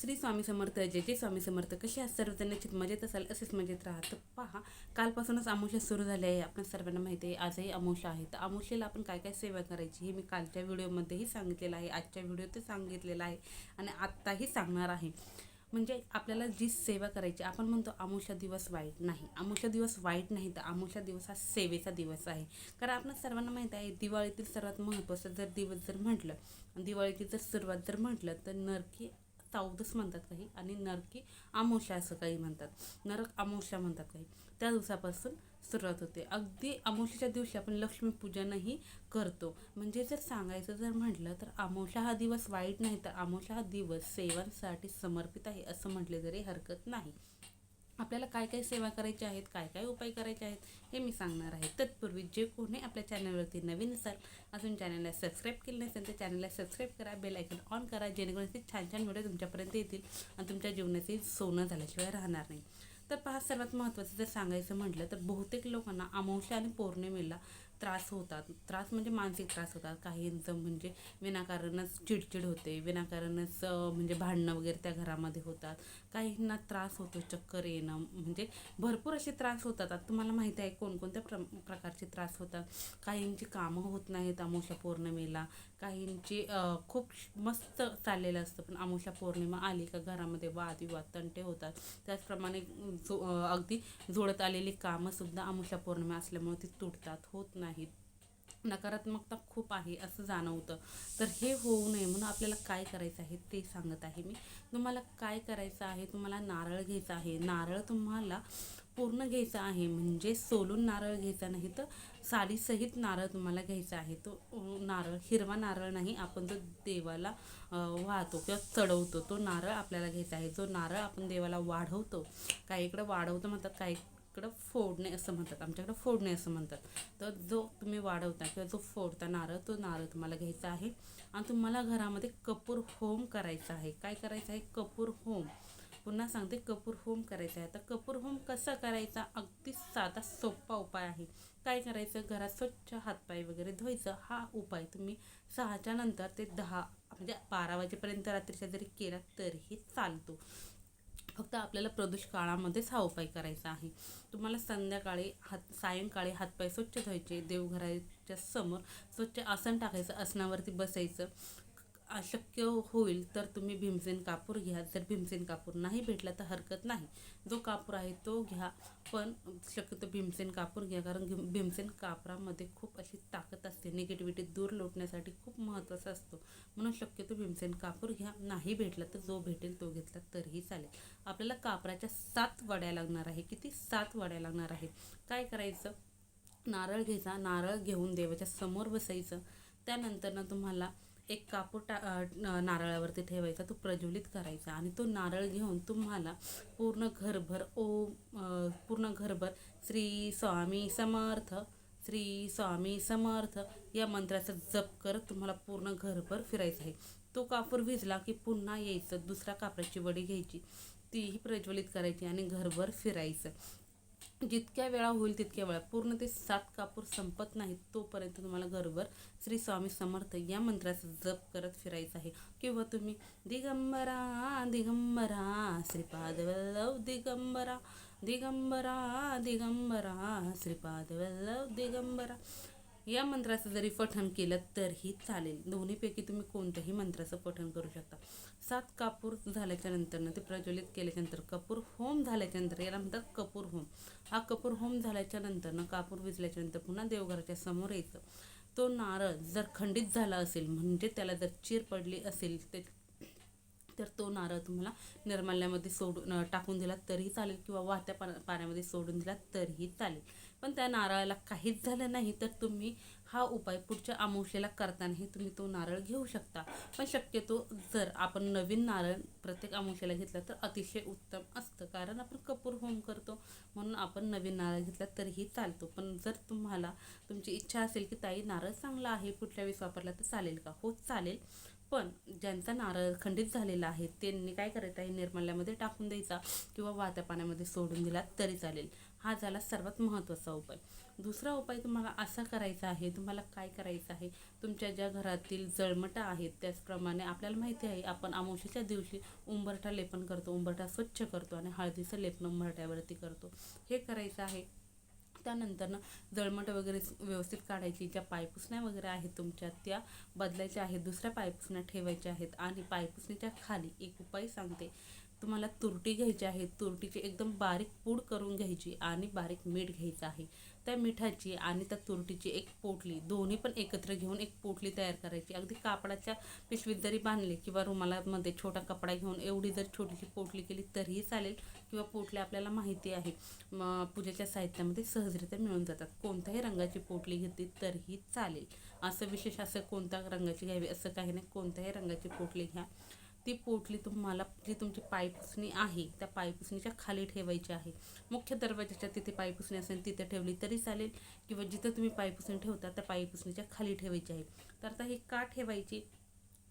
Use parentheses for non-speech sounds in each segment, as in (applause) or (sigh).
श्री स्वामी समर्थ जय जय स्वामी समर्थ. कसे आज सर्वजण निश्चित मजेत असाल असेच मजेत राहा. तर पहा कालपासूनच अमोशा सुरू झाली आहे. आपण सर्वांना माहिती आहे आजही अमोशा आहे. तर अमोशेला आपण काय काय सेवा करायची हे मी कालच्या व्हिडिओमध्येही सांगितलेलं आहे. आजच्या व्हिडिओत सांगितलेलं आहे आणि आत्ताही सांगणार आहे. म्हणजे आपल्याला जी सेवा करायची आपण म्हणतो अमावस्या दिवस वाईट नाही. अमावस्या दिवस वाईट नाही तर अमावस्या दिवस हा सेवेचा दिवस आहे. कारण आपण सर्वांना माहीत आहे दिवाळीतील सर्वात महत्त्वाचा जर दिवस जर म्हटलं दिवाळीची जर सुरुवात जर म्हटलं तर नरकी चौदस म्हणतात काही आणि नरकी अमावस्या असं काही म्हणतात. नरक आमोशा म्हणतात काही. त्या दिवसापासून सुरुवात होते. अगदी अमावस्याच्या दिवशी आपण लक्ष्मीपूजनही करतो. म्हणजे जर सांगायचं जर म्हटलं तर अमावस्या हा दिवस वाईट नाही तर अमावस्या हा दिवस सेवांसाठी समर्पित आहे असं म्हटले तरी हरकत नाही. आपल्याला काय काय सेवा करायच्या आहेत काय काय उपाय करायचे आहेत हे मी सांगणार आहे. तत्पूर्वी जे कोणी आपल्या चॅनलवरती नवीन असाल अजून चॅनलला सबस्क्राईब केलं नसेल तर चॅनलला सबस्क्राईब करा बेल आयकन ऑन करा जेणेकरून ते छान छान व्हिडिओ तुमच्यापर्यंत येतील आणि तुमच्या जीवनाचे सोनं झाल्याशिवाय राहणार नाही. तर पहा सर्वात महत्त्वाचं जर सांगायचं म्हटलं तर बहुतेक लोकांना अमावस्या आणि पौर्णिमेला त्रास होतात. त्रास म्हणजे मानसिक त्रास होतात. काहींचं म्हणजे विनाकारणच चिडचिड होते. विनाकारणच म्हणजे भांडणं वगैरे त्या घरामध्ये होतात. काहींना त्रास होतो चक्कर येणं. म्हणजे भरपूर असे त्रास होतात. आता तुम्हाला माहिती आहे कोणकोणत्या प्र प्रकारचे त्रास होतात. काहींची कामं होत नाहीत अमावस्या पौर्णिमेला. काहींची खूप मस्त चाललेलं असतं. पण अमावस्या पौर्णिमा आली का घरामध्ये वादविवाद तंटे होतात. त्याचप्रमाणे जो अगदी जोडत आलेली कामंसुद्धा अमावस्या पौर्णिमा असल्यामुळे ती तुटतात होत नाहीत. नकारात्मकता खूप आहे असं जाणवतं. तर हे होऊ नये म्हणून आपल्याला काय करायचं आहे ते सांगत आहे मी. तुम्हाला काय करायचं आहे? तुम्हाला नारळ घ्यायचा आहे. नारळ तुम्हाला पूर्ण घ्यायचा आहे. म्हणजे सोलून नारळ घ्यायचा नाही तर सालीसहित नारळ तुम्हाला घ्यायचा आहे. तो नारळ हिरवा नारळ नाही आपण जो देवाला वाहतो किंवा चढवतो. तो नारळ आपल्याला घ्यायचा आहे. जो नारळ आपण देवाला वाढवतो काही इकडं वाढवतो म्हणतात काही इकडं फोडणे असं म्हणतात. आमच्याकडं फोडणे असं म्हणतात. तर जो तुम्ही वाढवता किंवा जो फोडता नारळ तो नारळ तुम्हाला घ्यायचा आहे. आणि तुम्हाला घरामध्ये कपूर होम करायचा आहे. काय करायचं आहे? कपूर होम. पुन्हा सांगते कपूर होम करायचा आहे. तर कपूर होम कसा करायचा? अगदी साधा सोपा उपाय आहे. काय करायचं? घरात स्वच्छ हातपाय वगैरे धुवायचं. हा उपाय तुम्ही सहाच्या नंतर ते दहा म्हणजे बारा वाजेपर्यंत रात्रीच्या जरी केला तरीही चालतो. फक्त आपल्याला प्रदूष काळामध्येच हा उपाय करायचा आहे. तुम्हाला संध्याकाळी हात सायंकाळी हातपाय स्वच्छ धुवायचे देवघराच्या समोर स्वच्छ आसन टाकायचं आसनावरती बसायचं. अशक्य होईल तर तुम्ही भीमसेन कापूर घ्या. जर भीमसेन कापूर नाही भेटला तर हरकत नाही. जो कापूर आहे तो घ्या. पण शक्यतो भीमसेन कापूर घ्या. कारण भीमसेन कापरामध्ये खूप अशी ताकद असते. निगेटिव्हिटी दूर लोटण्यासाठी खूप महत्त्वाचा असतो. म्हणून शक्यतो भीमसेन कापूर घ्या. नाही भेटला तर जो भेटेल तो घेतला तरीही चालेल. आपल्याला कापराच्या सात वड्या लागणार आहे. किती? सात वड्या लागणार आहे. काय करायचं? नारळ घ्यायचा. नारळ घेऊन देवाच्या समोर बसायचं. त्यानंतर ना तुम्हाला एक कापूर टा नारळावरती ठेवायचा तो प्रज्वलित करायचा आणि तो नारळ घेऊन तुम्हाला पूर्ण घरभर ओम पूर्ण घरभर श्री स्वामी समर्थ श्री स्वामी समर्थ या मंत्राचा जप करत तुम्हाला पूर्ण घरभर फिरायचं आहे. तो कापूर भिजला की पुन्हा यायचं दुसऱ्या कापराची वडी घ्यायची तीही प्रज्वलित करायची आणि घरभर फिरायचं. जितक्या वेळा होईल तितक्या वेळा. पूर्ण ते सात कापूर संपत नाहीत तोपर्यंत तुम्हाला घरभर श्री स्वामी समर्थ या मंत्राचा जप करत फिरायचं आहे. किंवा तुम्ही दिगंबरा दिगंबरा श्रीपाद वल्लभ दिगंबरा दिगंबरा दिगंबरा श्रीपाद वल्लभ दिगंबरा. या मंत्राचं जरी पठण केलं तरीही चालेल. दोन्हीपैकी तुम्ही कोणत्याही मंत्राचं पठण करू शकता. सात कापूर झाल्याच्या नंतरनं ते प्रज्वलित केल्याच्यानंतर कपूर होम झाल्याच्यानंतर याला म्हणतात कपूर होम. हा कपूर होम झाल्याच्यानंतर कापूर विजल्याच्या नंतर पुन्हा देवघराच्या समोर यायचं. तो नारळ जर खंडित झाला असेल म्हणजे त्याला जर चीर पडली असेल ते तर तो नारळ तुम्हाला निर्माल्यामध्ये सोडून टाकून दिला तरीही चालेल किंवा वाहत्या पा पाण्यामध्ये सोडून दिला तरीही चालेल. पण त्या नारळाला काहीच झालं नाही तर तुम्ही हा उपाय पुढच्या अमावस्येला करतानाही तुम्ही तो नारळ घेऊ शकता. पण शक्यतो जर आपण नवीन नारळ प्रत्येक अमावस्येला घेतला तर अतिशय उत्तम असतं. कारण आपण कपूर होम करतो. म्हणून आपण नवीन नारळ घेतला तरीही चालतो. पण जर तुम्हाला तुमची इच्छा असेल की ताई नारळ चांगला आहे पुढच्या वेळेस वापरला तर चालेल का? हो चालेल. पण ज्यांचा नारळ खंडित झालेला आहे त्यांनी काय करायचं आहे? निर्माल्यामध्ये टाकून द्यायचा किंवा वाहत्या पाण्यामध्ये सोडून दिला तरी चालेल. हा झाला सर्वात महत्त्वाचा उपाय. दुसरा उपाय तुम्हाला असा करायचा आहे तुम्हाला काय करायचं आहे? तुमच्या ज्या घरातील जळमटं आहेत त्याचप्रमाणे आपल्याला माहिती आहे आपण अमावस्येच्या दिवशी उंबरठा लेपन करतो. उंबरठा स्वच्छ करतो आणि हळदीचं लेपन उंबरठ्यावरती करतो. हे करायचं आहे. त्यानंतर जळमट वगैरे व्यवस्थित काढायची ज्या पायपुसण्या वगैरे आहेत तुमच्या त्या बदलायच्या आहेत. दुसऱ्या पायपुसण्या ठेवायच्या आहेत. आणि पायपुसण्याच्या खाली एक उपाय सांगते. तुम्हाला तुरटी घ्यायची आहे तुरटीची एकदम बारीक पूड करून घ्यायची आणि बारीक मीठ घ्यायचं आहे. त्या मिठाची आणि त्या तुरटीची एक पोटली दोन्ही पण एकत्र घेऊन एक पोटली तयार करायची. अगदी कापडाच्या पिशवीत जरी बांधले किंवा रुमालामध्ये छोटा कपडा घेऊन एवढी जर छोटीशी पोटली केली तरीही चालेल किंवा पोटली आपल्याला माहिती आहे. पूजेच्या साहित्यामध्ये सहजरित्या मिळून जातात. कोणत्याही रंगाची पोटली घेतली तरीही चालेल. असं विशेष असं कोणत्या रंगाची घ्यावी असं काही नाही. कोणत्याही रंगाची पोटली घ्या. ती पोटली तुम्हाला जी तुमची पायपुसणी आहे त्या पायपुसणीच्या खाली ठेवायची आहे. मुख्य दरवाजाच्या तिथे पायपुसणी असेल तिथे ठेवली तरी चालेल. किंवा जिथं तुम्ही पायपुसणी ठेवता त्या पायपुसणीच्या खाली ठेवायची आहे. तर आता हे का ठेवायची?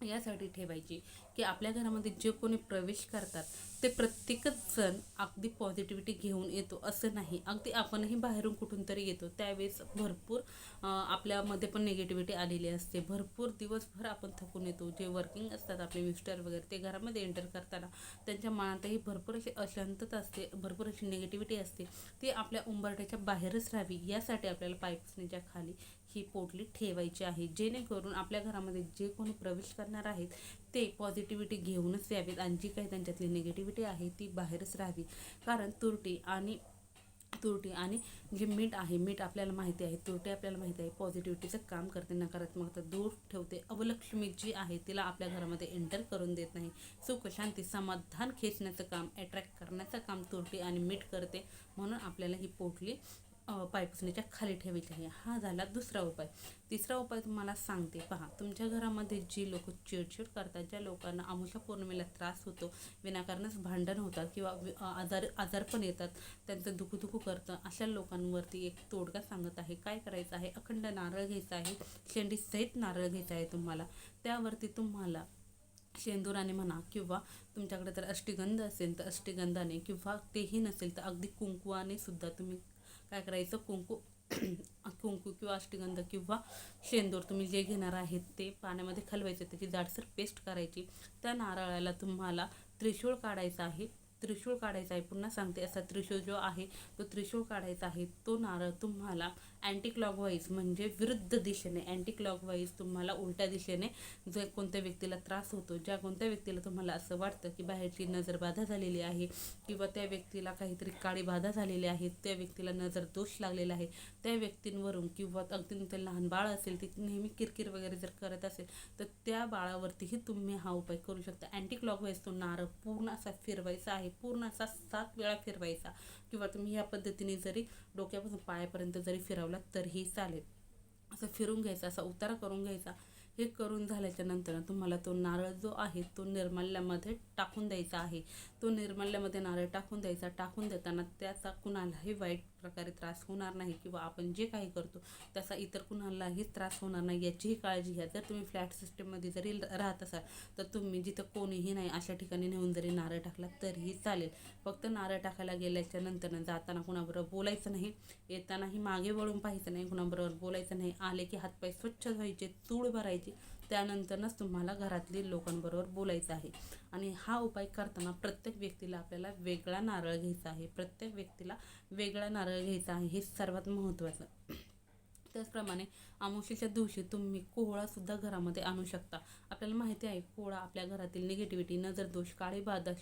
यासाठी ठेवायची की आपल्या घरामध्ये जे कोणी प्रवेश करतात ते प्रत्येकच जण अगदी पॉझिटिव्हिटी घेऊन येतो असं नाही. अगदी आपणही बाहेरून कुठून तरी येतो. त्यावेळेस भरपूर आपल्यामध्ये पण निगेटिव्हिटी आलेली असते. भरपूर दिवसभर आपण थकून येतो. जे वर्किंग असतात आपले मिस्टर वगैरे ते घरामध्ये एंटर करताना त्यांच्या मनातही भरपूर अशी अशांतता असते भरपूर अशी निगेटिव्हिटी असते. ती आपल्या उंबरठ्याच्या बाहेरच राहावी यासाठी आपल्याला पाईप्सनीच्या खाली ही पोटली ठेवायची आहे. जेणेकरून आपल्या घरामध्ये जे कोणी प्रवेश करणार आहेत ते पॉझिटिव्हिटी घेऊनच यावेत आणि जी काही त्यांच्यातली निगेटिव्हिटी आहे ती बाहेरच राहावी. कारण तुरटी आणि तुरटी आणि जे मीठ आहे मीठ आपल्याला माहिती आहे तुरटी आपल्याला माहिती आहे पॉझिटिव्हिटीचं काम करते नकारात्मकता दूर ठेवते. अवलक्ष्मी जी आहे तिला आपल्या घरामध्ये एंटर करून देत नाही. सुख शांती समाधान खेचण्याचं काम अट्रॅक्ट करण्याचं काम तुरटी आणि मीठ करते. म्हणून आपल्याला ही पोटली पायपुसणीच्या खाली ठेवायची आहे. हा झाला दुसरा उपाय. तिसरा उपाय तुम्हाला सांगते. पहा तुमच्या घरामध्ये जी लोक चिडचिड करतात ज्या लोकांना अमुषा पौर्णिमेला त्रास होतो विनाकारणच भांडण होतात किंवा आजार आजार पण येतात त्यांचं दुखू करतं अशा लोकांवरती एक तोडगा सांगत आहे. काय करायचं आहे? अखंड नारळ घ्यायचा आहे. शेंडी सहित नारळ घ्यायचा आहे तुम्हाला. त्यावरती तुम्हाला शेंदुराने म्हणा किंवा तुमच्याकडे तर अष्टीगंध असेल तर अष्टीगंधाने किंवा तेही नसेल तर अगदी कुंकुवाने सुद्धा तुम्ही काय करायचं कुंकू (clears throat) कुंकू किंवा अष्टगंध किंवा शेंदूर तुम्ही जे घेणार आहेत ते पाण्यामध्ये खलवायचे त्याची जाडसर पेस्ट करायची. त्या नारळाला तुम्हाला त्रिशूळ काढायचा आहे. त्रिशूळ काढायचा आहे. पुन्हा सांगते असा त्रिशूळ जो आहे तो त्रिशूळ काढायचा आहे. तो नारळ तुम्हाला अँटी क्लॉकवाईज म्हणजे विरुद्ध दिशेने अँटी क्लॉकवाईज तुम्हाला उलट्या दिशेने जर कोणत्या व्यक्तीला त्रास होतो ज्या कोणत्या व्यक्तीला तुम्हाला असं वाटतं की बाहेरची नजर बाधा झालेली आहे किंवा त्या व्यक्तीला काहीतरी काळी बाधा झालेली आहे त्या व्यक्तीला नजर दोष लागलेला आहे त्या व्यक्तींवरून किंवा अगदी ते लहान बाळ असेल ती नेहमी किरकिर वगैरे जर करत असेल तर त्या बाळावरतीही तुम्ही हा उपाय करू शकता. अँटी क्लॉकवाईज तो नारळ पूर्ण असा फिरवायचा आहे. पूर्ण असा सात वेळा फिरवायचा. किंवा तुम्ही ह्या पद्धतीने जरी डोक्यापासून पायापर्यंत जरी फिरवला तरीही चालेल. असं फिरून घ्यायचा असा उतारा करून घ्यायचा. हे करून झाल्याच्यानंतर तुम्हाला तो नारळ जो आहे तो निर्मल्यामध्ये टाकून द्यायचा आहे. तो निर्मल्यामध्ये नारळ टाकून द्यायचा. टाकून देताना त्याचा कुणालाही वाईट प्रकारे त्रास होणार नाही किंवा आपण जे काही करतो त्याचा इतर कुणालाही त्रास होणार नाही. याचीही काळजी घ्या. जर तुम्ही फ्लॅट सिस्टीममध्ये जरी राहत असाल तर तुम्ही जिथं कोणीही नाही अशा ठिकाणी नेऊन जरी नारळ टाकला तरीही चालेल. फक्त नारळ टाकायला गेल्याच्यानंतर जाताना कुणाबरोबर बोलायचं नाही. येतानाही मागे वळून पाहायचं नाही. कुणाबरोबर बोलायचं नाही. आले की हातपाय स्वच्छ धुवायचे तूळ भरायची. त्यानंतरच तुम्हाला घरातील लोकांबरोबर बोलायचं आहे. आणि हा उपाय करताना प्रत्येक व्यक्तीला आपल्याला वेगळा नारळ घ्यायचा आहे. प्रत्येक व्यक्तीला वेगळा नारळ घ्यायचा आहे. हे सर्वात महत्त्वाचं. त्याचप्रमाणे अमावस्येच्या दिवशी तुम्ही कोहळासुद्धा घरामध्ये आणू शकता. आपल्याला माहिती आहे कोहळा आपल्या घरातील निगेटिव्हिटी नजरदोष काळी बाधा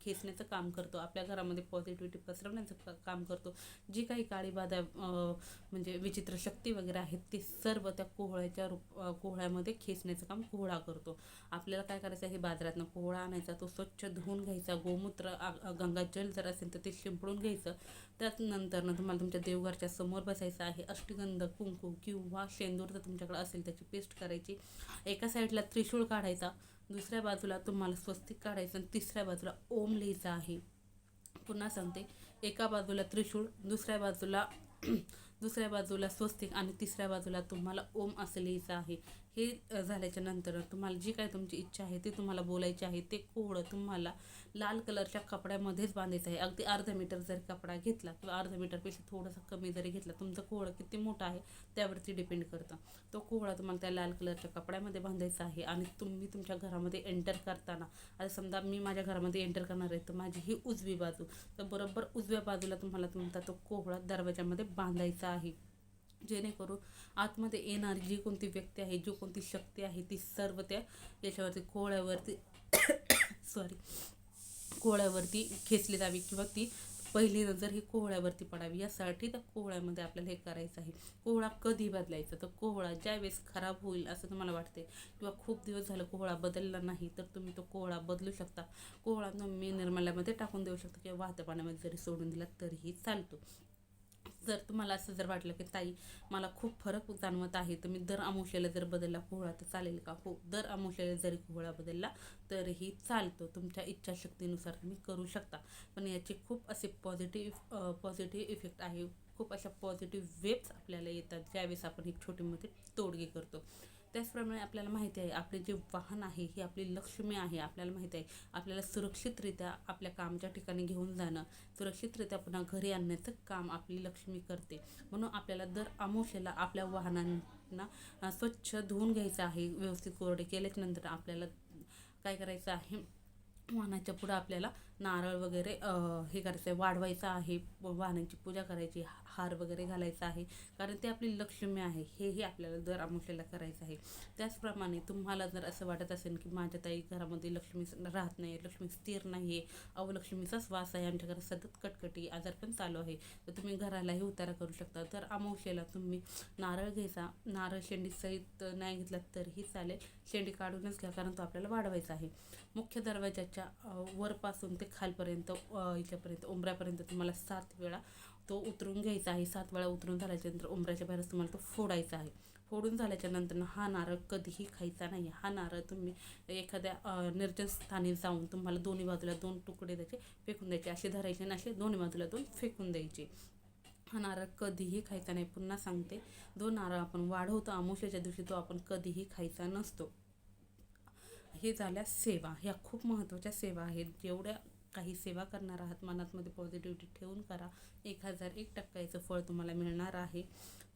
खेचण्याचं काम करतो. आपल्या घरामध्ये पॉझिटिव्हिटी पसरवण्याचं काम करतो. जी काही काळी बाधा म्हणजे विचित्र शक्ती वगैरे आहेत ते सर्व त्या कोहळ्याच्या रूप कोहळ्यामध्ये खेचण्याचं काम कोहळा करतो. आपल्याला काय करायचं आहे बाजारातनं कोहळा आणायचा तो स्वच्छ धुवून घ्यायचा गोमूत्र गंगाजल जर असेल तर ते शिंपडून घ्यायचं. त्याच नंतरनं तुम्हाला तुमच्या देवघरच्या समोर बसायचं आहे अष्टगंध कुंक किंवा शेंदूर जर तुमच्याकडे असेल त्याची पेस्ट करायची एका साईडला त्रिशूळ काढायचा दुसऱ्या बाजूला तुम्हाला स्वस्तिक काढायचं आणि तिसऱ्या बाजूला ओम लिहायचा आहे. पुन्हा सांगते एका बाजूला त्रिशूळ दुसऱ्या बाजूला दुसऱ्या बाजूला स्वस्तिक आणि तिसऱ्या बाजूला तुम्हाला ओम असं लिहायचं आहे. हे झाल्याच्यानंतर तुम्हाला जी काय तुमची इच्छा आहे ती तुम्हाला बोलायची आहे ते कोहळं तुम्हाला लाल कलरच्या कपड्यामध्येच बांधायचं आहे. अगदी अर्धा मीटर जर कपडा घेतला किंवा अर्धा मीटरपेक्षा थोडंसं कमी जरी घेतला तुमचं कोहळं किती मोठं आहे त्यावरती डिपेंड करतं. तो कोहळा तुम्हाला त्या लाल कलरच्या कपड्यामध्ये बांधायचा आहे आणि तुम्ही तुमच्या घरामध्ये एंटर करताना आता समजा मी माझ्या घरामध्ये एंटर करणार आहे तर माझी ही उजवी बाजू. तर बरोबर उजव्या बाजूला तुम्हाला तुमचा तो कोहळा दरवाजामध्ये बांधायचा आहे. जेणेकरून आतमध्ये येणारी जी कोणती व्यक्ती आहे जी कोणती शक्ती आहे ती सर्व त्या याच्यावरती कोहळ्यावरती सॉरी कोहळ्यावरती खेचली जावी किंवा ती पहिली नजर ही कोहळ्यावरती पडावी. यासाठी त्या कोहळ्यामध्ये आपल्याला हे करायचं आहे. कोहळा कधी बदलायचा? तर कोहळा ज्यावेळेस खराब होईल असं तुम्हाला वाटते किंवा खूप दिवस झालं कोहळा बदलला नाही तर तुम्ही तो कोहळा बदलू शकता. कोहळा तुम्ही निर्मल्यामध्ये टाकून देऊ शकता किंवा वाहत्या पाण्यामध्ये जरी सोडून दिला तरीही चालतो. जर तुम्हाला असं जर वाटलं की ताई मला खूप फरक जाणवत आहे तर मी दर अमुशेला जर बदलला कोहळा तर चालेल का? हो दर अमुशेला जरी कोहळा बदलला तरीही चालतो. तुमच्या इच्छाशक्तीनुसार तुम्ही करू शकता. पण याचे खूप असे पॉझिटिव्ह पॉझिटिव्ह इफेक्ट आहे. खूप अशा पॉझिटिव्ह वेब्स आपल्याला येतात ज्यावेळेस आपण एक छोटी मोठे तोडगे करतो. त्याचप्रमाणे आपल्याला माहिती आहे आपले जे वाहन आहे ही आपली लक्ष्मी आहे आपल्याला माहिती आहे. आपल्याला सुरक्षितरित्या आपल्या कामच्या ठिकाणी घेऊन जाणं सुरक्षितरित्या पुन्हा घरी आणण्याचं काम आपली लक्ष्मी करते. म्हणून आपल्याला दर अमावस्येला आपल्या वाहनांना स्वच्छ धुवून घ्यायचं आहे व्यवस्थित कोरडे केल्याच्यानंतर आपल्याला काय करायचं आहे वाहनाच्या पुढं आपल्याला नारळ वगैरे हे करायचं आहे वाढवायचं आहे. वाहनांची पूजा करायची हार वगैरे घालायचा आहे. कारण ते आपली लक्ष्मी आहे हेही आपल्याला दर अमावस्येला करायचं आहे. त्याचप्रमाणे तुम्हाला जर असं वाटत असेल की माझ्या ताई घरामध्ये लक्ष्मी राहत नाही लक्ष्मी स्थिर नाही आहे अवलक्ष्मीचाच वास आहे आमच्या घरात सतत कटकटी आजार पण चालू आहे तर तुम्ही घरालाही उतारा करू शकता. तर अमावस्येला तुम्ही नारळ घ्यायचा. नारळ शेंडीसहित नाही घेतला तरीही चालेल. शेंडी काढूनच घ्या कारण तो आपल्याला वाढवायचा आहे. मुख्य दरवाजाच्या अ, वरपासून ते खालपर्यंत याच्यापर्यंत उमऱ्यापर्यंत उंबऱ्यापर्यंत तुम्हाला सात वेळा तो उतरून घ्यायचा आहे. सात वेळा उतरून झाल्याच्यानंतर उंबऱ्याच्या बाहेरच तुम्हाला तो फोडायचा आहे. फोडून झाल्याच्यानंतर हा नारळ कधीही खायचा नाही हा नारळ तुम्ही एखाद्या निर्जन स्थानी जाऊन तुम्हाला दोन्ही बाजूला दोन तुकडे त्याचे फेकून द्यायचे. असे धरायचे आणि असे दोन्ही बाजूला दोन फेकून द्यायचे. हा नारळ कधीही खायचा नाही. पुन्हा सांगते जो नारळ आपण वाढवतो अमावस्याच्या दिवशी तो आपण कधीही खायचा नसतो. हे झाल्या सेवा. ह्या खूप महत्त्वाच्या सेवा आहेत. जेवढ्या काही सेवा करणार आहात मनातमध्ये पॉझिटिव्हिटी ठेवून करा. एक हजार एक टक्का याचं फळ तुम्हाला मिळणार आहे.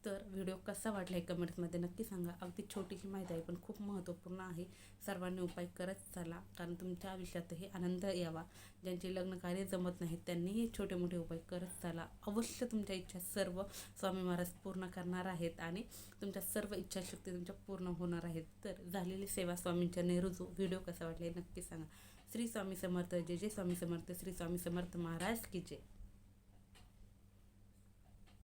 तर व्हिडिओ कसा वाटला आहे कमेंट्समध्ये नक्की सांगा. अगदी छोटीशी माहिती आहे पण खूप महत्त्वपूर्ण आहे. सर्वांनी उपाय करत चाला कारण तुमच्या आयुष्यातही आनंद यावा. ज्यांचे लग्न कार्य जमत नाहीत त्यांनीही छोटे मोठे उपाय करत चाला. अवश्य तुमच्या इच्छा सर्व स्वामी महाराज पूर्ण करणार आहेत आणि तुमच्या सर्व इच्छाशक्ती तुमच्या पूर्ण होणार आहेत. तर झालेली सेवा स्वामींच्या नेहरूजू व्हिडिओ कसा वाटला हे नक्की सांगा. श्री स्वामी समर्थ जय जय स्वामी समर्थ श्री स्वामी समर्थ महाराज की जय.